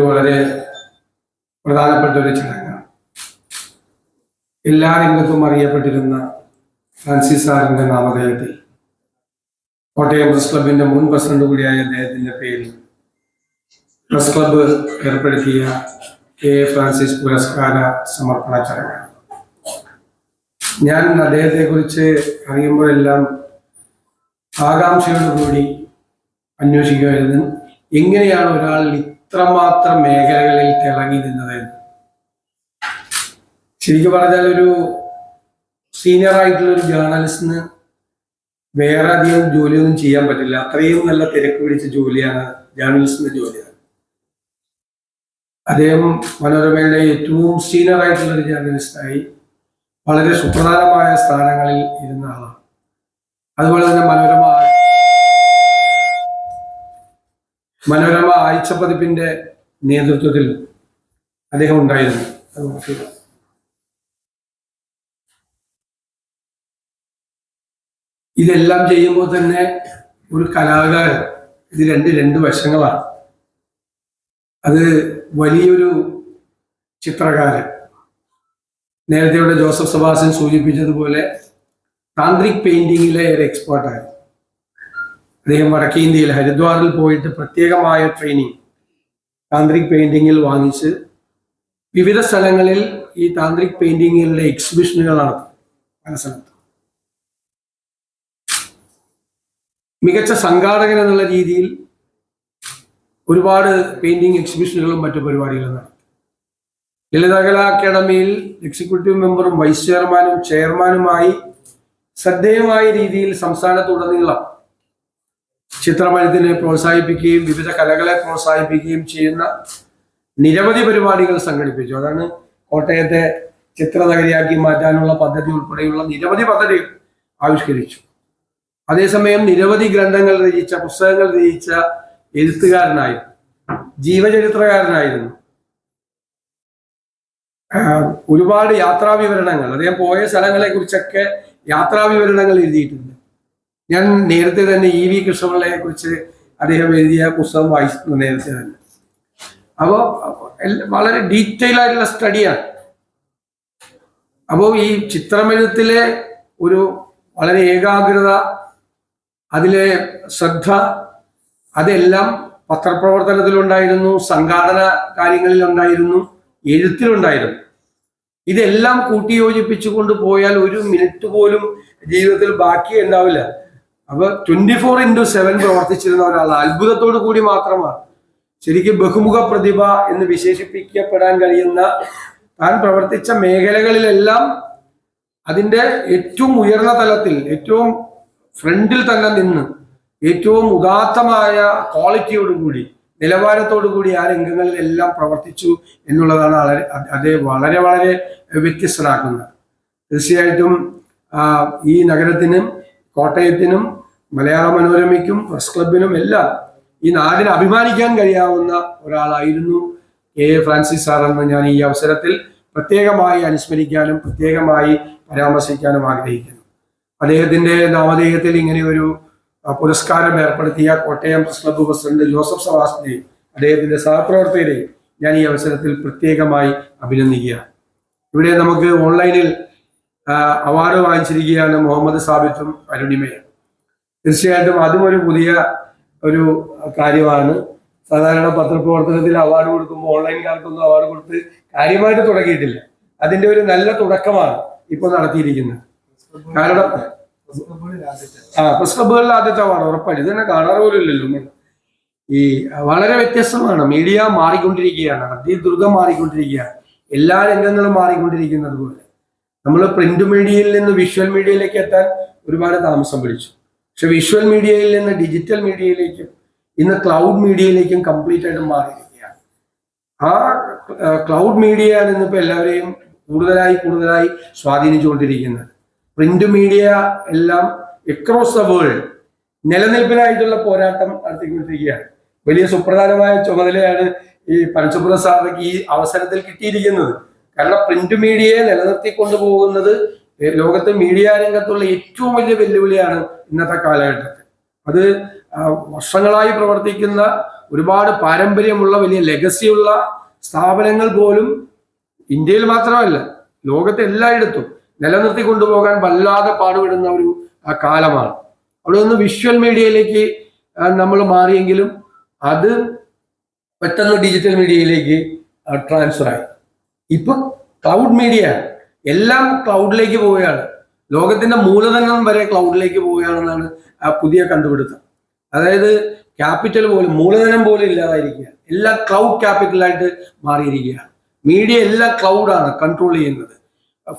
വളരെ പ്രധാനപ്പെട്ട ഒരു ചടങ്ങാണ്. എല്ലാ രംഗത്തും അറിയപ്പെട്ടിരുന്ന ഫ്രാൻസിസ് സാറിന്റെ നാമധേയത്തിൽ കോട്ടയം പ്രസ് ക്ലബിന്റെ മുൻ പ്രസിഡന്റ് കൂടിയായ അദ്ദേഹത്തിന്റെ പേരിൽ പ്രസ് ക്ലബ്ബ് ഏർപ്പെടുത്തിയ കെ എ ഫ്രാൻസിസ് പുരസ്കാര സമർപ്പണ ചടങ്ങാണ്. ഞാൻ അദ്ദേഹത്തെ കുറിച്ച് അറിയുമ്പോഴെല്ലാം ആകാംക്ഷയോടുകൂടി അന്വേഷിക്കുമായിരുന്നു. എങ്ങനെയാണ് ഒരാൾ ഇത്രമാത്രം മേഖലകളിൽ തിളങ്ങി നിന്നത്. ശരിക്കും പറഞ്ഞാൽ ഒരു സീനിയർ ആയിട്ടുള്ള ഒരു ജേർണലിസ്റ്റിന് വേറെ അധികം ജോലിയൊന്നും ചെയ്യാൻ പറ്റില്ല. അത്രയും നല്ല തിരക്ക് പിടിച്ച ജോലിയാണ് ജേർണലിസ്റ്റിന്റെ ജോലിയാണ്. അദ്ദേഹം മനോരമയുടെ ഏറ്റവും സീനിയർ ആയിട്ടുള്ള ഒരു ജേർണലിസ്റ്റായി വളരെ സുപ്രധാനമായ സ്ഥാനങ്ങളിൽ ഇരുന്ന ആളാണ്. അതുപോലെ തന്നെ മനോരമ മനോരമ ആഴ്ച പതിപ്പിന്റെ നേതൃത്വത്തിൽ അദ്ദേഹം ഉണ്ടായിരുന്നു. ഇതെല്ലാം ചെയ്യുമ്പോൾ തന്നെ ഒരു കലാകാരൻ ഇത് രണ്ട് രണ്ട് വശങ്ങളാണ്. അത് വലിയൊരു ചിത്രകാരൻ. നേരത്തെ ഇവിടെ ജോസഫ് സബാസൻ സൂചിപ്പിച്ചതുപോലെ താന്ത്രിക് പെയിന്റിങ്ങിലെ ഒരു എക്സ്പേർട്ടായിരുന്നു അദ്ദേഹം വടക്കേ ഇന്ത്യയിൽ ഹരിദ്വാറിൽ പോയിട്ട് പ്രത്യേകമായ ട്രെയിനിങ് താന്ത്രിക് പെയിന്റിങ്ങിൽ വാങ്ങിച്ച് വിവിധ സ്ഥലങ്ങളിൽ ഈ താന്ത്രിക് പെയിന്റിങ്ങുകളുടെ എക്സിബിഷനുകൾ നടത്തും പല സ്ഥലത്ത്. മികച്ച സംഘാടകൻ എന്നുള്ള രീതിയിൽ ഒരുപാട് പെയിന്റിംഗ് എക്സിബിഷനുകളും മറ്റു പരിപാടികളും നടത്തി. ലളിതകലാ അക്കാദമിയിൽ എക്സിക്യൂട്ടീവ് മെമ്പറും വൈസ് ചെയർമാനും ചെയർമാനുമായി ശ്രദ്ധേയമായ രീതിയിൽ സംസ്ഥാനത്തുടനീളം ചിത്രമഴത്തിനെ പ്രോത്സാഹിപ്പിക്കുകയും വിവിധ കലകളെ പ്രോത്സാഹിപ്പിക്കുകയും ചെയ്യുന്ന നിരവധി പരിപാടികൾ സംഘടിപ്പിച്ചു. അതാണ് കോട്ടയത്തെ ചിത്രനഗരിയാക്കി മാറ്റാനുള്ള പദ്ധതി ഉൾപ്പെടെയുള്ള നിരവധി പദ്ധതികൾ ആവിഷ്കരിച്ചു. അതേസമയം നിരവധി ഗ്രന്ഥങ്ങൾ രചിച്ച പുസ്തകങ്ങൾ രചിച്ച എഴുത്തുകാരനായിരുന്നു ജീവചരിത്രകാരനായിരുന്നു. ഒരുപാട് യാത്രാവിവരണങ്ങൾ അദ്ദേഹം പോയ സ്ഥലങ്ങളെ കുറിച്ചൊക്കെ യാത്രാവിവരണങ്ങൾ എഴുതിയിട്ടുണ്ട്. ഞാൻ നേരത്തെ തന്നെ ഇ വി കൃഷ്ണപിള്ളയെ കുറിച്ച് അദ്ദേഹം എഴുതിയ പുസ്തകം വായിച്ചിരുന്നു നേരത്തെ തന്നെ. അപ്പോൾ വളരെ ഡീറ്റെയിൽ ആയിട്ടുള്ള സ്റ്റഡിയാണ് അപ്പോൾ ഈ ചിത്രമെഴുത്തിലെ ഒരു വളരെ ഏകാഗ്രത അതിലെ ശ്രദ്ധ അതെല്ലാം പത്രപ്രവർത്തനത്തിലുണ്ടായിരുന്നു സംഘാടന കാര്യങ്ങളിലുണ്ടായിരുന്നു എഴുത്തിലുണ്ടായിരുന്നു. ഇതെല്ലാം കൂട്ടിയോജിപ്പിച്ചുകൊണ്ട് പോയാൽ ഒരു മിനിറ്റ് പോലും ജീവിതത്തിൽ ബാക്കി ഉണ്ടാവില്ല അപ്പൊ ട്വന്റി ഫോർ ഇന്റു സെവൻ പ്രവർത്തിച്ചിരുന്ന ഒരാൾ അത്ഭുതത്തോടു കൂടി മാത്രമാണ്. ശരിക്കും ബഹുമുഖ പ്രതിഭ എന്ന് വിശേഷിപ്പിക്കപ്പെടാൻ കഴിയുന്ന താൻ പ്രവർത്തിച്ച മേഖലകളിലെല്ലാം അതിന്റെ ഏറ്റവും ഉയർന്ന തലത്തിൽ ഏറ്റവും ഫ്രണ്ടിൽ തന്നെ നിന്ന് ഏറ്റവും ഉദാത്തമായ ക്വാളിറ്റിയോടുകൂടി നിലവാരത്തോടുകൂടി ആ രംഗങ്ങളിലെല്ലാം പ്രവർത്തിച്ചു എന്നുള്ളതാണ് വളരെ അതേ വളരെ വളരെ വ്യത്യസ്തനാക്കുന്നത്. തീർച്ചയായിട്ടും ഈ നഗരത്തിനും കോട്ടയത്തിനും മലയാള മനോരമയ്ക്കും പ്രസ് ക്ലബിനും എല്ലാം ഈ നാടിന് അഭിമാനിക്കാൻ കഴിയാവുന്ന ഒരാളായിരുന്നു കെ എ ഫ്രാൻസിസ് സാർ എന്ന് ഞാൻ ഈ അവസരത്തിൽ പ്രത്യേകമായി അനുസ്മരിക്കാനും പ്രത്യേകമായി പരാമർശിക്കാനും ആഗ്രഹിക്കുന്നു. അദ്ദേഹത്തിന്റെ നാമധേയത്തിൽ ഇങ്ങനെ ഒരു പുരസ്കാരം ഏർപ്പെടുത്തിയ Kottayam press club president Joseph സവാസിനെയും അദ്ദേഹത്തിന്റെ സഹപ്രവർത്തകരെയും ഞാൻ ഈ അവസരത്തിൽ പ്രത്യേകമായി അഭിനന്ദിക്കുകയാണ്. ഇവിടെ നമുക്ക് ഓൺലൈനിൽ അവാർഡ് വാങ്ങിച്ചിരിക്കുകയാണ് മുഹമ്മദ് സാബിത്തും അരുണിമയും. തീർച്ചയായിട്ടും അതും ഒരു പുതിയ ഒരു കാര്യമാണ്. സാധാരണ പത്രപ്രവർത്തനത്തിൽ അവാർഡ് കൊടുക്കുമ്പോൾ ഓൺലൈൻകാർക്കൊന്നും അവാർഡ് കൊടുത്ത് കാര്യമായിട്ട് തുടങ്ങിയിട്ടില്ല. അതിന്റെ ഒരു നല്ല തുടക്കമാണ് ഇപ്പോൾ നടത്തിയിരിക്കുന്നത്. കാരണം ആ പ്രസ് ക്ലബുകളിൽ ആദ്യത്തെ അവാർഡ് ഉറപ്പായിട്ട്. ഇത് തന്നെ കാണാറ് പോലും ഇല്ലല്ലോ. ഈ വളരെ വ്യത്യസ്തമാണ്. മീഡിയ മാറിക്കൊണ്ടിരിക്കുകയാണ്. അതിദ്രുതം മാറിക്കൊണ്ടിരിക്കുകയാണ്. എല്ലാ രംഗങ്ങളും മാറിക്കൊണ്ടിരിക്കുന്നത് പോലെ. നമ്മൾ പ്രിന്റ് മീഡിയയിൽ നിന്ന് വിഷ്വൽ മീഡിയയിലേക്ക് എത്താൻ ഒരുപാട് താമസം പിടിച്ചു. പക്ഷെ വിഷ്വൽ മീഡിയയിൽ നിന്ന് ഡിജിറ്റൽ മീഡിയയിലേക്കും ഇന്ന് ക്ലൗഡ് മീഡിയയിലേക്കും കംപ്ലീറ്റ് ആയിട്ട് മാറിയിരിക്കുകയാണ്. ആ ക്ലൗഡ് മീഡിയയാണ് ഇന്നിപ്പോൾ എല്ലാവരെയും കൂടുതലായി കൂടുതലായി സ്വാധീനിച്ചുകൊണ്ടിരിക്കുന്നത്. പ്രിന്റ് മീഡിയ എല്ലാം എക്രോസ് ദ വേൾഡ് നിലനിൽപ്പിനായിട്ടുള്ള പോരാട്ടം നടത്തിക്കൊണ്ടിരിക്കുകയാണ്. വലിയ സുപ്രധാനമായ ചുമതലയാണ് ഈ പനച്ചപുര സാറിന് ഈ അവസരത്തിൽ കിട്ടിയിരിക്കുന്നത്. കാരണം പ്രിന്റ് മീഡിയയെ നിലനിർത്തിക്കൊണ്ടു പോകുന്നത് ലോകത്തെ മീഡിയ രംഗത്തുള്ള ഏറ്റവും വലിയ വെല്ലുവിളിയാണ് ഇന്നത്തെ കാലഘട്ടത്തിൽ. അത് വർഷങ്ങളായി പ്രവർത്തിക്കുന്ന ഒരുപാട് പാരമ്പര്യമുള്ള വലിയ ലെഗസിയുള്ള സ്ഥാപനങ്ങൾ പോലും ഇന്ത്യയിൽ മാത്രമല്ല ലോകത്തെ എല്ലായിടത്തും നിലനിർത്തി കൊണ്ടുപോകാൻ വല്ലാതെ പാടുപെടുന്ന ഒരു കാലമാണ്. അവിടെ നിന്ന് വിഷ്വൽ മീഡിയയിലേക്ക് നമ്മൾ മാറിയെങ്കിലും അത് പെട്ടെന്ന് ഡിജിറ്റൽ മീഡിയയിലേക്ക് ട്രാൻസ്ഫർ ആയി. ഇപ്പൊ ക്ലൗഡ് മീഡിയ എല്ലാം ക്ലൗഡിലേക്ക് പോവുകയാണ്. ലോകത്തിന്റെ മൂലധനം വരെ ക്ലൗഡിലേക്ക് പോവുകയാണെന്നാണ് ആ പുതിയ കണ്ടുപിടുത്തം. അതായത് ക്യാപിറ്റൽ പോലും മൂലധനം പോലും ഇല്ലാതായിരിക്കുക. എല്ലാം ക്ലൗഡ് ക്യാപിറ്റലായിട്ട് മാറിയിരിക്കുകയാണ്. മീഡിയ എല്ലാം ക്ലൗഡാണ് കൺട്രോൾ ചെയ്യുന്നത്.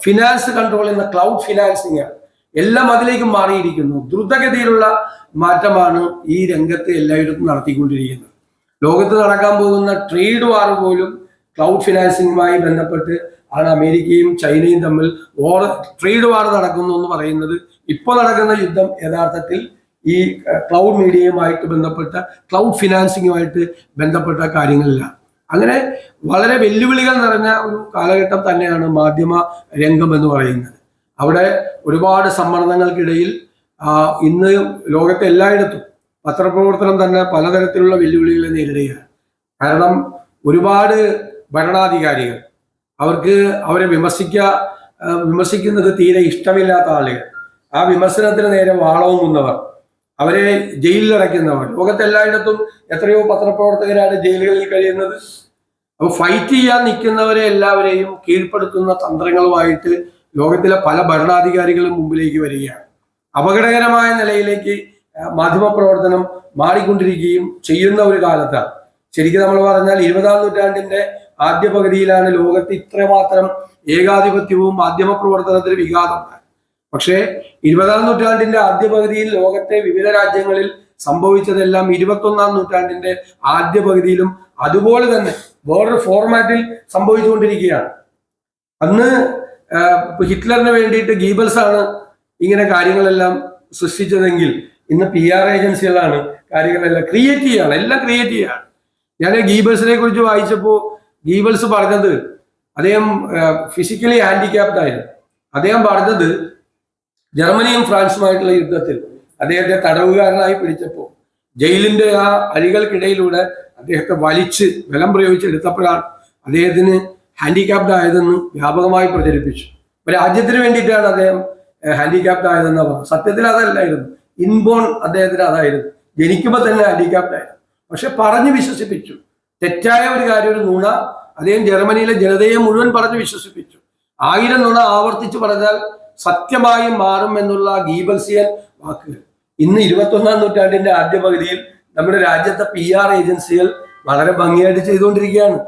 ഫിനാൻസ് കൺട്രോൾ ചെയ്യുന്ന ക്ലൗഡ് ഫിനാൻസിങ് ആണ്. എല്ലാം അതിലേക്ക് മാറിയിരിക്കുന്നു. ദ്രുതഗതിയിലുള്ള മാറ്റമാണ് ഈ രംഗത്ത് എല്ലായിടത്തും നടത്തിക്കൊണ്ടിരിക്കുന്നത്. ലോകത്ത് നടക്കാൻ പോകുന്ന ട്രേഡ് വാർ പോലും ക്ലൗഡ് ഫിനാൻസിങ്ങുമായി ബന്ധപ്പെട്ട് ആണ് അമേരിക്കയും ചൈനയും തമ്മിൽ വോർ ട്രേഡ് വാർ നടക്കുന്നു എന്ന് പറയുന്നത്. ഇപ്പോൾ നടക്കുന്ന യുദ്ധം യഥാർത്ഥത്തിൽ ഈ ക്ലൗഡ് മീഡിയയുമായിട്ട് ബന്ധപ്പെട്ട ക്ലൗഡ് ഫിനാൻസിങ്ങുമായിട്ട് ബന്ധപ്പെട്ട കാര്യങ്ങളിലാണ് അങ്ങനെ വളരെ വെല്ലുവിളികൾ നിറഞ്ഞ ഒരു കാലഘട്ടം തന്നെയാണ് മാധ്യമ രംഗം എന്ന് പറയുന്നത്. അവിടെ ഒരുപാട് സമ്മർദ്ദങ്ങൾക്കിടയിൽ ഇന്ന് ലോകത്തെ എല്ലായിടത്തും പത്രപ്രവർത്തനം തന്നെ പലതരത്തിലുള്ള വെല്ലുവിളികളെ നേരിടുകയാണ്. കാരണം ഒരുപാട് ഭരണാധികാരികൾ അവർക്ക് അവരെ വിമർശിക്ക ആ, വിമർശിക്കുന്നത് തീരെ ഇഷ്ടമില്ലാത്ത ആളുകൾ. ആ വിമർശനത്തിന് നേരെ വാളവുന്നവർ അവരെ ജയിലിലടയ്ക്കുന്നവർ ലോകത്തെല്ലായിടത്തും എത്രയോ പത്രപ്രവർത്തകരാണ് ജയിലുകളിൽ കഴിയുന്നത്. അപ്പോൾ ഫൈറ്റ് ചെയ്യാൻ നിൽക്കുന്നവരെ എല്ലാവരെയും കീഴ്പ്പെടുത്തുന്ന തന്ത്രങ്ങളുമായിട്ട് ലോകത്തിലെ പല ഭരണാധികാരികളും മുമ്പിലേക്ക് വരികയാണ്. അപകടകരമായ നിലയിലേക്ക് മാധ്യമപ്രവർത്തനം മാറിക്കൊണ്ടിരിക്കുകയും ചെയ്യുന്ന ഒരു കാലത്താണ്. ശരിക്കും നമ്മൾ പറഞ്ഞാൽ ഇരുപതാം നൂറ്റാണ്ടിന്റെ ആദ്യ പകുതിയിലാണ് ലോകത്ത് ഇത്രമാത്രം ഏകാധിപത്യവും മാധ്യമ പ്രവർത്തനത്തിന് വിഘാതം പക്ഷേ ഇരുപതാം നൂറ്റാണ്ടിന്റെ ആദ്യ പകുതിയിൽ ലോകത്തെ വിവിധ രാജ്യങ്ങളിൽ സംഭവിച്ചതെല്ലാം ഇരുപത്തൊന്നാം നൂറ്റാണ്ടിന്റെ ആദ്യ പകുതിയിലും അതുപോലെ തന്നെ വേറൊരു ഫോർമാറ്റിൽ സംഭവിച്ചുകൊണ്ടിരിക്കുകയാണ്. അന്ന് ഹിറ്റ്ലറിന് വേണ്ടിയിട്ട് ഗീബൽസ് ആണ് ഇങ്ങനെ കാര്യങ്ങളെല്ലാം സൃഷ്ടിച്ചതെങ്കിൽ ഇന്ന് പി ആർ ഏജൻസികളാണ് കാര്യങ്ങളെല്ലാം ക്രിയേറ്റ് ചെയ്യാണ് എല്ലാം ക്രിയേറ്റ് ചെയ്യാണ്. ഞാൻ ഗീബൽസിനെ കുറിച്ച് വായിച്ചപ്പോൾ ഗീബൽസ് പറഞ്ഞത് അദ്ദേഹം ഫിസിക്കലി ഹാൻഡിക്യാപ്ഡ് ആയിരുന്നു. അദ്ദേഹം പറഞ്ഞത് ജർമ്മനിയും ഫ്രാൻസുമായിട്ടുള്ള യുദ്ധത്തിൽ അദ്ദേഹത്തെ തടവുകാരനായി പിടിച്ചപ്പോൾ ജയിലിന്റെ ആ അരികൾക്കിടയിലൂടെ അദ്ദേഹത്തെ വലിച്ച് ബലം പ്രയോഗിച്ച് എടുത്തപ്പോഴാണ് അദ്ദേഹത്തിന് ഹാൻഡിക്യാപ്ഡ് ആയതെന്ന് വ്യാപകമായി പ്രചരിപ്പിച്ചു. രാജ്യത്തിന് വേണ്ടിയിട്ടാണ് അദ്ദേഹം ഹാൻഡിക്യാപ്ഡ് ആയതെന്ന് പറഞ്ഞു സത്യത്തിൽ അതല്ലായിരുന്നു. ഇൻബോൺ അദ്ദേഹത്തിന് അതായിരുന്നു. ജനിക്കുമ്പോൾ തന്നെ ഹാൻഡിക്യാപ്ഡ് ആയിരുന്നു. പക്ഷെ പറഞ്ഞു വിശ്വസിപ്പിച്ചു. തെറ്റായ ഒരു കാര്യം ഒരു നുണ അദ്ദേഹം ജർമ്മനിയിലെ ജനതയെ മുഴുവൻ പറഞ്ഞ് വിശ്വസിപ്പിച്ചു. ആയിരം നുണ ആവർത്തിച്ച് പറഞ്ഞാൽ സത്യമായി മാറും എന്നുള്ള ഗീബൽസിയൻ വാക്കുകൾ ഇന്ന് ഇരുപത്തൊന്നാം നൂറ്റാണ്ടിന്റെ ആദ്യ പകുതിയിൽ നമ്മുടെ രാജ്യത്തെ പി ആർ ഏജൻസികൾ വളരെ ഭംഗിയായിട്ട് ചെയ്തുകൊണ്ടിരിക്കുകയാണ്.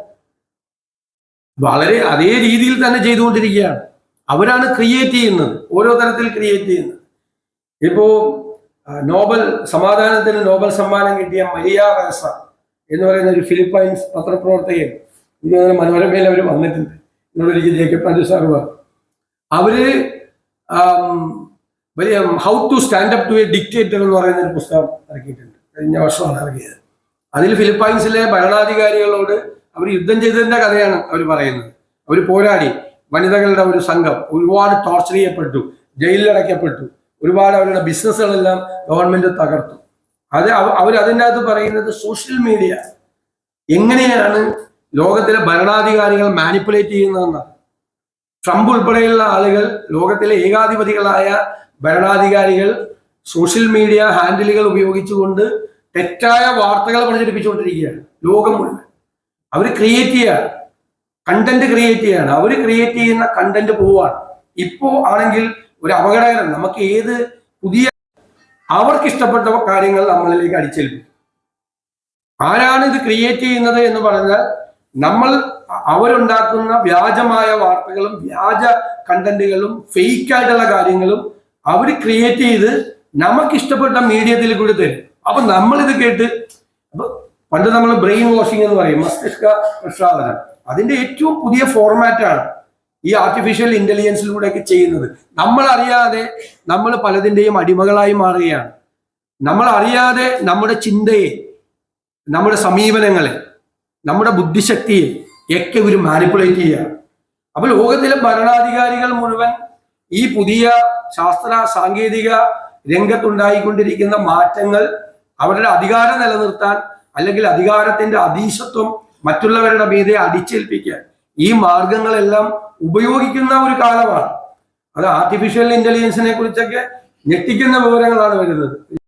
വളരെ അതേ രീതിയിൽ തന്നെ ചെയ്തുകൊണ്ടിരിക്കുകയാണ്. അവരാണ് ക്രിയേറ്റ് ചെയ്യുന്നത്. ഓരോ തരത്തിൽ ക്രിയേറ്റ് ചെയ്യുന്നത്. ഇപ്പോ നോബൽ സമാധാനത്തിന് നോബൽ സമ്മാനം കിട്ടിയ മരിയ റേസ എന്ന് പറയുന്ന ഒരു ഫിലിപ്പൈൻസ് പത്രപ്രവർത്തകൻ അങ്ങനെ മനോരമയിൽ അവർ വന്നിട്ടുണ്ട്. എന്നോട് ഒരിക്കൽ ജേക്കബ് പഞ്ചു സാർ അവർ വലിയ how to stand up to a dictator എന്ന് പറയുന്ന ഒരു പുസ്തകം ഇറക്കിയിട്ടുണ്ട്. കഴിഞ്ഞ വർഷമാണ് ഇറക്കിയത് അതിൽ ഫിലിപ്പൈൻസിലെ ഭരണാധികാരികളോട് അവർ യുദ്ധം ചെയ്തതിന്റെ കഥയാണ് അവർ പറയുന്നത്. അവർ പോരാടി. വനിതകളുടെ ഒരു സംഘം ഒരുപാട് ടോർച്ചർ ചെയ്യപ്പെട്ടു ജയിലിലടയ്ക്കപ്പെട്ടു. ഒരുപാട് അവരുടെ ബിസിനസ്സുകളെല്ലാം ഗവൺമെന്റ് തകർത്തു. അത് അവർ അതിന്റെ അകത്ത് പറയുന്നത് സോഷ്യൽ മീഡിയ എങ്ങനെയാണ് ലോകത്തിലെ ഭരണാധികാരികൾ മാനിപ്പുലേറ്റ് ചെയ്യുന്നതെന്നാണ് ട്രംപ് ഉൾപ്പെടെയുള്ള ആളുകൾ ലോകത്തിലെ ഏകാധിപതികളായ ഭരണാധികാരികൾ സോഷ്യൽ മീഡിയ ഹാൻഡിലുകൾ ഉപയോഗിച്ചുകൊണ്ട് തെറ്റായ വാർത്തകൾ പ്രചരിപ്പിച്ചുകൊണ്ടിരിക്കുകയാണ്. ലോകം മുഴുവൻ. അവർ ക്രിയേറ്റ് ചെയ്യുകയാണ്. കണ്ടന്റ് ക്രിയേറ്റ് ചെയ്യാണ് അവർ ക്രിയേറ്റ് ചെയ്യുന്ന കണ്ടന്റ് പോവാണ്. ഇപ്പോ ആണെങ്കിൽ ഒരു അപകടകരം. നമുക്ക് ഏത് പുതിയ അവർക്ക് ഇഷ്ടപ്പെട്ട കാര്യങ്ങൾ നമ്മളിലേക്ക് അടിച്ചേൽപ്പിക്കും. ആരാണ് ഇത് ക്രിയേറ്റ് ചെയ്യുന്നത് എന്ന് പറഞ്ഞാൽ നമ്മൾ അവരുണ്ടാക്കുന്ന വ്യാജമായ വാർത്തകളും വ്യാജ കണ്ടന്റുകളും ഫേക്ക് ആയിട്ടുള്ള കാര്യങ്ങളും അവർ ക്രിയേറ്റ് ചെയ്ത് നമുക്ക് ഇഷ്ടപ്പെട്ട മീഡിയത്തിൽ കൂടി തരും. അപ്പൊ നമ്മൾ ഇത് കേട്ട് പണ്ട് നമ്മൾ ബ്രെയിൻ വാഷിംഗ് എന്ന് പറയും. മസ്തിഷ്ക പ്രക്ഷാളനം അതിന്റെ ഏറ്റവും പുതിയ ഫോർമാറ്റാണ് ഈ ആർട്ടിഫിഷ്യൽ ഇന്റലിജൻസിലൂടെയൊക്കെ ചെയ്യുന്നത്. നമ്മൾ അറിയാതെ നമ്മൾ പലതിന്റെയും അടിമകളായി മാറുകയാണ്. നമ്മൾ അറിയാതെ നമ്മുടെ ചിന്തയെ നമ്മുടെ സമീപനങ്ങളെ നമ്മുടെ ബുദ്ധിശക്തിയെ ഒക്കെ ഇവർ മാനിപ്പുലേറ്റ് ചെയ്യുകയാണ്. അപ്പൊ ലോകത്തിലെ ഭരണാധികാരികൾ മുഴുവൻ ഈ പുതിയ ശാസ്ത്ര സാങ്കേതിക രംഗത്തുണ്ടായിക്കൊണ്ടിരിക്കുന്ന മാറ്റങ്ങൾ അവരുടെ അധികാരം നിലനിർത്താൻ അല്ലെങ്കിൽ അധികാരത്തിന്റെ അധീശത്വം മറ്റുള്ളവരുടെ മീതെ അടിച്ചേൽപ്പിക്കാൻ ഈ മാർഗങ്ങളെല്ലാം ഉപയോഗിക്കുന്ന ഒരു കാലമാണ്. അത് ആർട്ടിഫിഷ്യൽ ഇന്റലിജൻസിനെ കുറിച്ചൊക്കെ ഞെട്ടിക്കുന്ന വിവരങ്ങളാണ് വരുന്നത്.